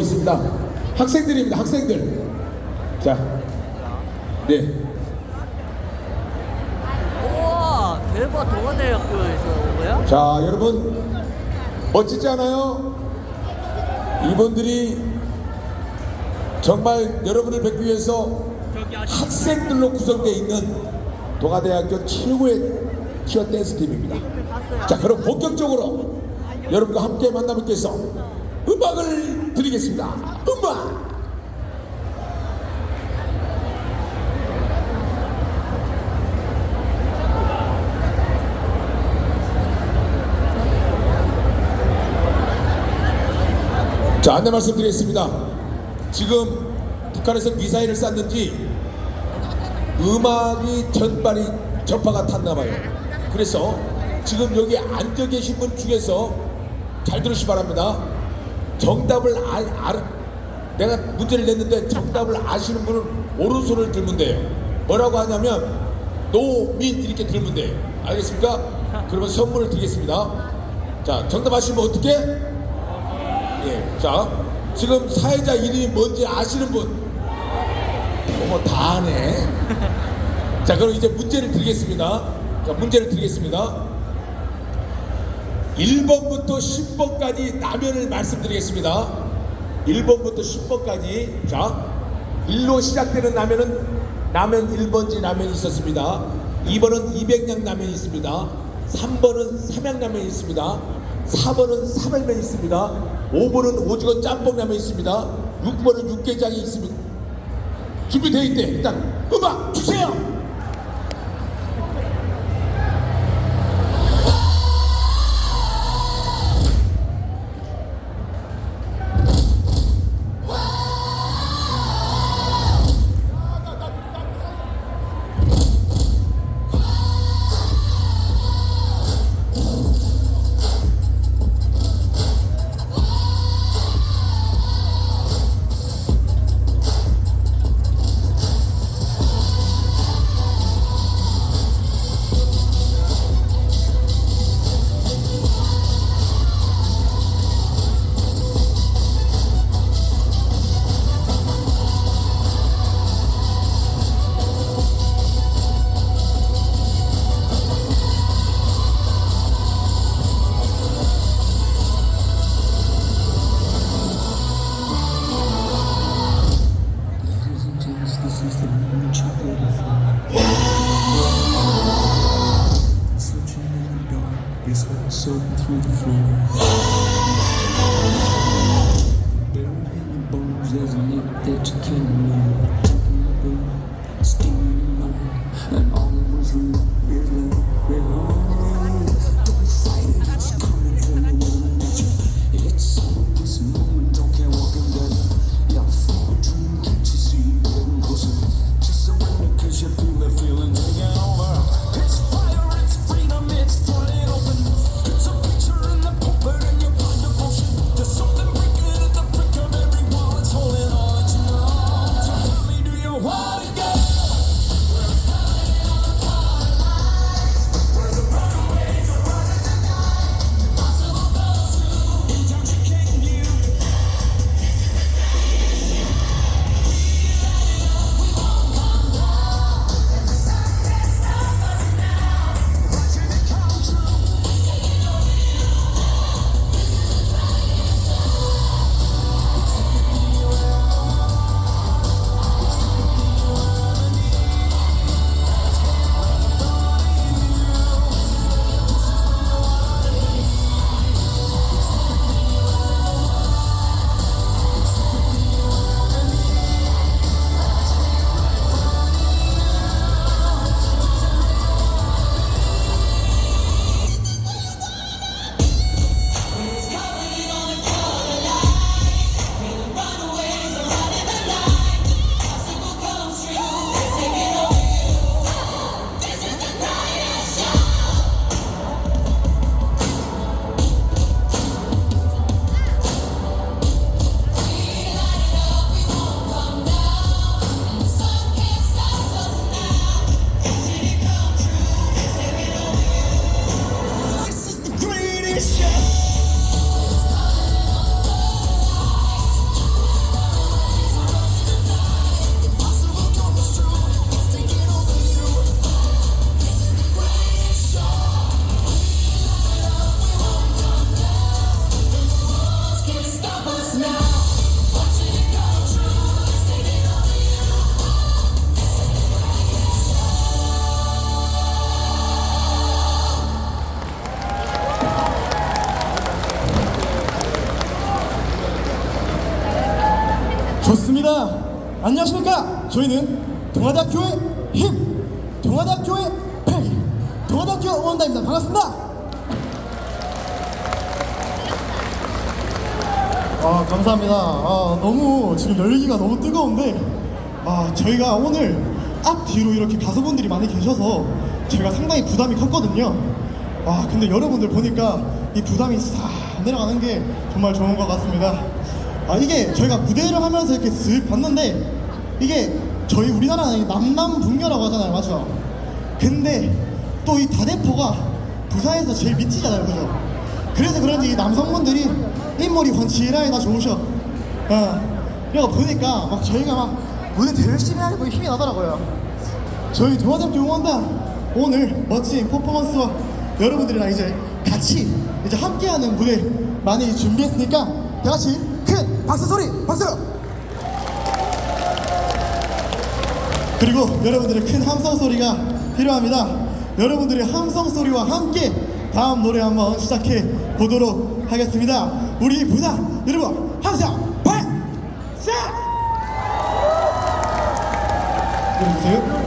있습니다. 학생들입니다. 학생들. 자, 네. 우와 대박 동아대학교에서 온 거야? 자, 여러분 멋지지 않아요? 이분들이 정말 여러분을 뵙기 위해서 학생들로 구성되어 있는 동아대학교 최고의 티어 댄스 팀입니다. 자, 그럼 본격적으로 여러분과 함께 위해서 음악을 드리겠습니다. 음악! 자, 안내 말씀드리겠습니다. 지금 북한에서 미사일을 쐈는지 음악이 전발이 전파가 탔나 봐요. 그래서 지금 여기 앉아 계신 분 중에서 잘 들으시 기 바랍니다. 정답을 알, 알 내가 문제를 냈는데 정답을 아시는 분은 오른손을 들면 돼요. 뭐라고 하냐면 노민 이렇게 들면 돼요. 알겠습니까? 그러면 선물을 드리겠습니다. 자, 정답 아시면 어떻게? 예. 자, 지금 사회자 이름이 뭔지 아시는 분? 어머, 다 아네. 자, 그럼 이제 문제를 드리겠습니다. 자, 문제를 드리겠습니다. 1번부터 10번까지 라면을 말씀드리겠습니다. 1번부터 10번까지. 자, 1로 시작되는 라면은 라면 1번지 라면이 있었습니다. 2번은 200냥 라면이 있습니다. 3번은 삼양라면이 있습니다. 4번은 사발면이 있습니다. 5번은 오징어 짬뽕 라면이 있습니다. 6번은 육개장이 있습니다. 준비되어 있대. 일단 음악 주세요. Whoa! 저희는 동아대학교의 힘, 동아대학교의 패기, 동아대학교 응원단입니다. 반갑습니다. 아 감사합니다. 아 너무 지금 열기가 너무 뜨거운데 아 저희가 오늘 앞 뒤로 이렇게 가수분들이 많이 계셔서 제가 상당히 부담이 컸거든요. 아 근데 여러분들 보니까 이 부담이 싹 내려가는 게 정말 좋은 것 같습니다. 아 이게 저희가 무대를 하면서 이렇게 슥 봤는데 이게 저희 우리나라는 남남북녀라고 하잖아요, 맞죠? 근데 또 이 다대포가 부산에서 제일 밑이잖아요, 그죠? 그래서 그런지 이 남성분들이 인물이 훤칠하게 다 좋으셔. 어. 이거 보니까 막 저희가 막 무대 더 열심히 하고 힘이 나더라고요. 저희 동아대학교 응원단 오늘 멋진 퍼포먼스와 여러분들이랑 이제 같이 이제 함께하는 무대 많이 준비했으니까 다 같이 큰 박수 소리 박수! 그리고 여러분들의 큰 함성 소리가 필요합니다. 여러분들의 함성 소리와 함께 다음 노래 한번 시작해 보도록 하겠습니다. 우리 부산 여러분 함성 발사! 들어주세요.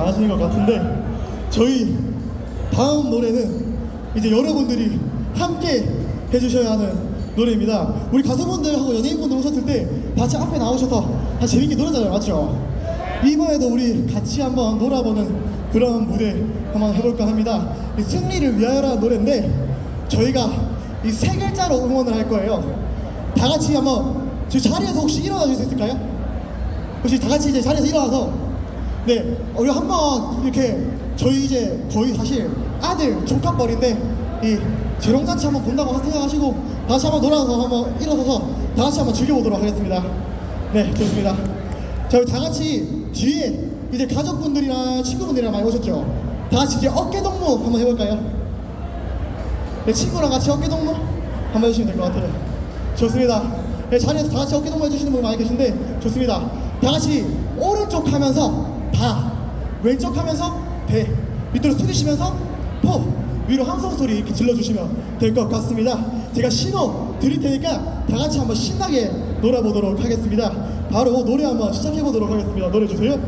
많아지는 것 같은데 저희 다음 노래는 이제 여러분들이 함께 해주셔야 하는 노래입니다. 우리 가수분들하고 연예인분들 오셨을 때 같이 앞에 나오셔서 다 재밌게 노래잖아요, 맞죠? 이번에도 우리 같이 한번 놀아보는 그런 무대 한번 해볼까 합니다. 이 승리를 위하여라는 노래인데 저희가 이 세 글자로 응원을 할 거예요. 다 같이 한번 저 자리에서 혹시 일어나 주실 수 있을까요? 혹시 다 같이 이제 자리에서 일어나서 네 우리 한번 이렇게 저희 이제 거의 사실 아들 조카뻘인데 이 재롱잔치 한번 본다고 생각하시고 다 같이 한번 놀아서 한번 일어서서 다 같이 한번 즐겨보도록 하겠습니다. 네 좋습니다. 자 우리 다 같이 뒤에 이제 가족분들이랑 친구분들이랑 많이 오셨죠? 다 같이 이제 어깨 동무 한번 해볼까요? 네, 친구랑 같이 어깨 동무 한번 해주시면 될 것 같아요. 좋습니다. 네, 자리에서 다 같이 어깨 동무 해주시는 분 많이 계신데 좋습니다. 다 같이 오른쪽 하면서 다, 왼쪽 하면서 대, 밑으로 숙이시면서 포, 위로 함성 소리 이렇게 질러주시면 될 것 같습니다. 제가 신호 드릴 테니까 다 같이 한번 신나게 놀아보도록 하겠습니다. 바로 노래 한번 시작해 보도록 하겠습니다. 노래 주세요.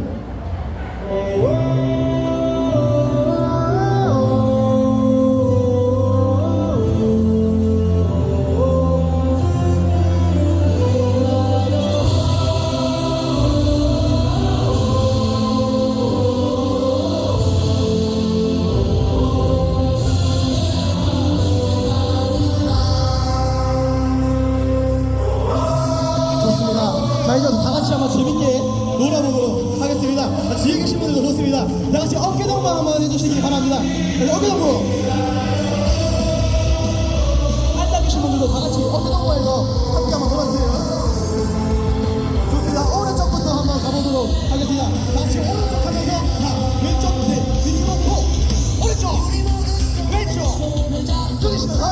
하겠습니다. 다 같이 오른쪽 하면서 자, 왼쪽 네, 밑으로 고 오른쪽 왼쪽 들리시면서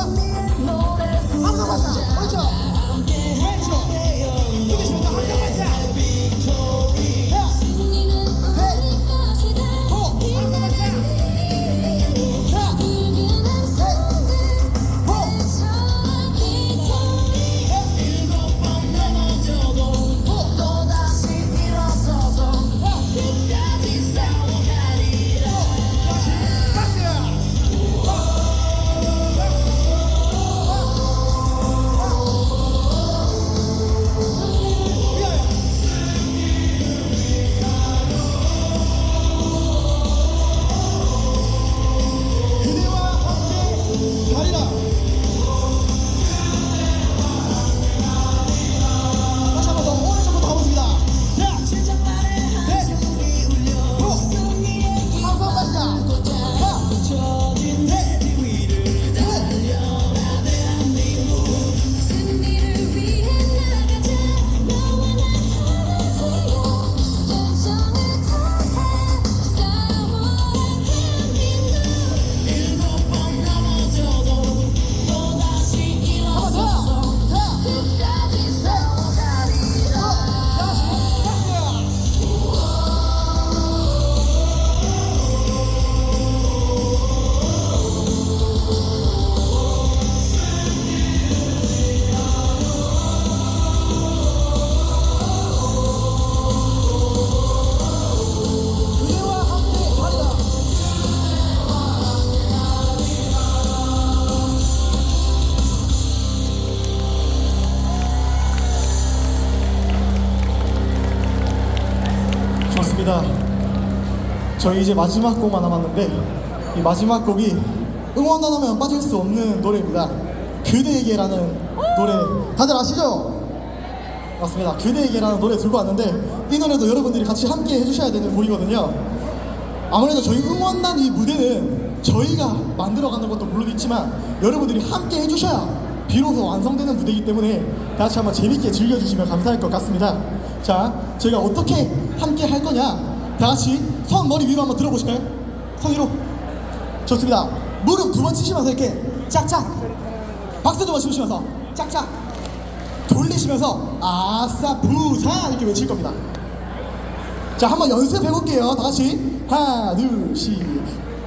아무나 맞자 오른쪽 왼쪽 저희 이제 마지막 곡만 남았는데 이 마지막 곡이 응원단 하면 빠질 수 없는 노래입니다. 그대에게라는 노래 다들 아시죠? 맞습니다. 그대에게라는 노래 들고 왔는데 이 노래도 여러분들이 같이 함께 해주셔야 되는 곡이거든요. 아무래도 저희 응원단 이 무대는 저희가 만들어가는 것도 물론 있지만 여러분들이 함께 해주셔야 비로소 완성되는 무대이기 때문에 다 같이 한번 재밌게 즐겨주시면 감사할 것 같습니다. 자, 저희가 어떻게 함께 할 거냐? 다 같이 손 머리 위로 한번 들어보실까요? 손 위로. 좋습니다. 무릎 두 번 치시면서 이렇게 짝짝. 박수 두 번 치시면서 짝짝. 돌리시면서 아싸 부산 이렇게 외칠 겁니다. 자 한번 연습해 볼게요. 다 같이 하나 둘 셋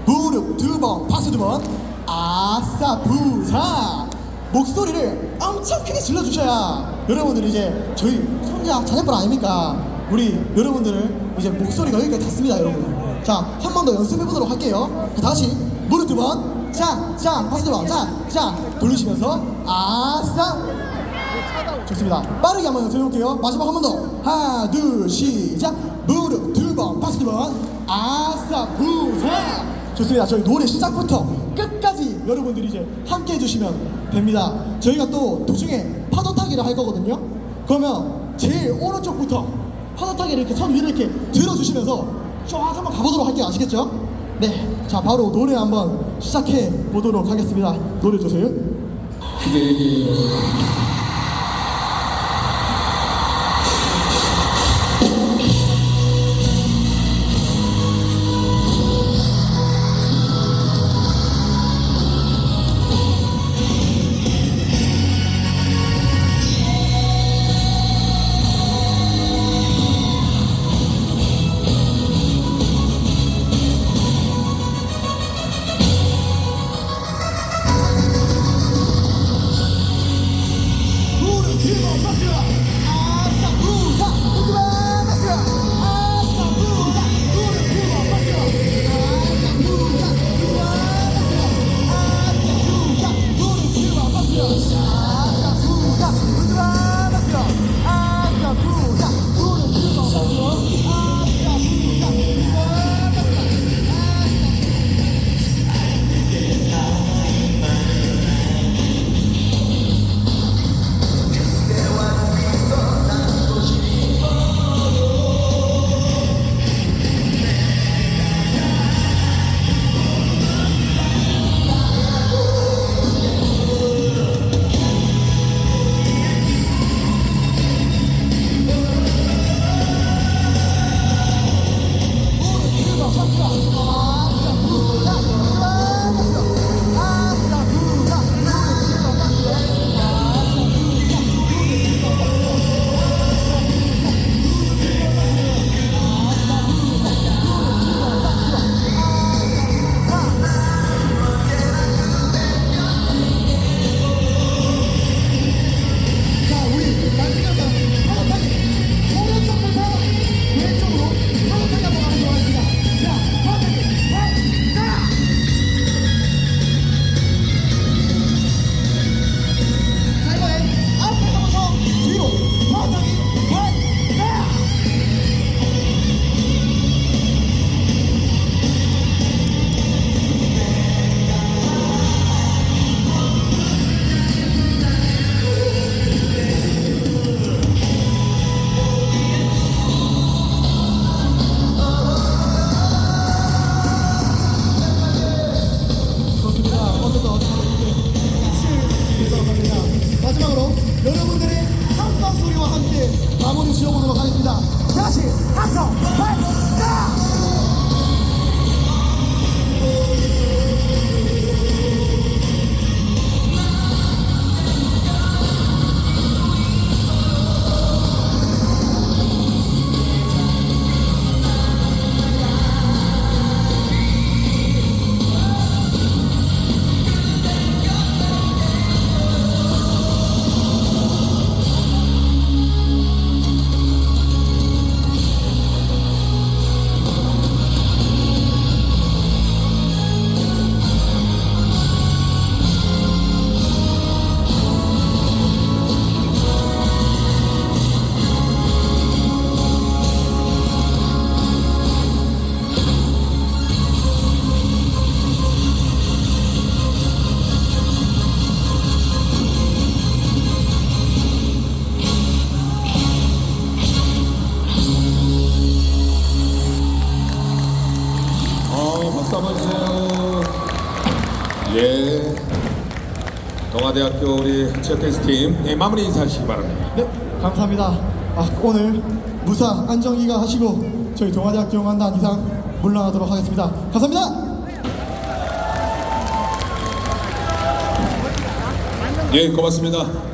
무릎 두 번 박수 두 번 아싸 부산 목소리를 엄청 크게 질러주셔야 여러분들이 이제 저희 손자 자녀분 아닙니까? 우리 여러분들을 이제 목소리가 여기까지 닿습니다 여러분. 자 한 번 더 연습해 보도록 할게요. 다 같이 무릎 두 번, 짱짱 박수 두 번, 짱짱 돌리시면서 아싸 좋습니다. 빠르게 한번 연습해 볼게요. 마지막 한 번 더. 하나, 둘, 시작. 무릎 두 번, 박수 두 번. 아싸, 부산. 좋습니다. 저희 노래 시작부터 끝까지 여러분들이 이제 함께 해주시면 됩니다. 저희가 또 도중에 파도 타기를 할 거거든요. 그러면 제일 오른쪽부터 타기를 이렇게 선 위로 이렇게 들어주시면서 쫙 한번 가보도록 할게요. 아시겠죠? 네. 자, 바로 노래 한번 시작해 보도록 하겠습니다. 노래 주세요. 지어 대학교 우리 체육댄스 팀 예, 마무리 인사하시기 바랍니다. 네, 감사합니다. 아, 오늘 무사 안정기가 하시고 저희 동아대학교 응원단 이상 물러나도록 하겠습니다. 감사합니다. 예, 고맙습니다.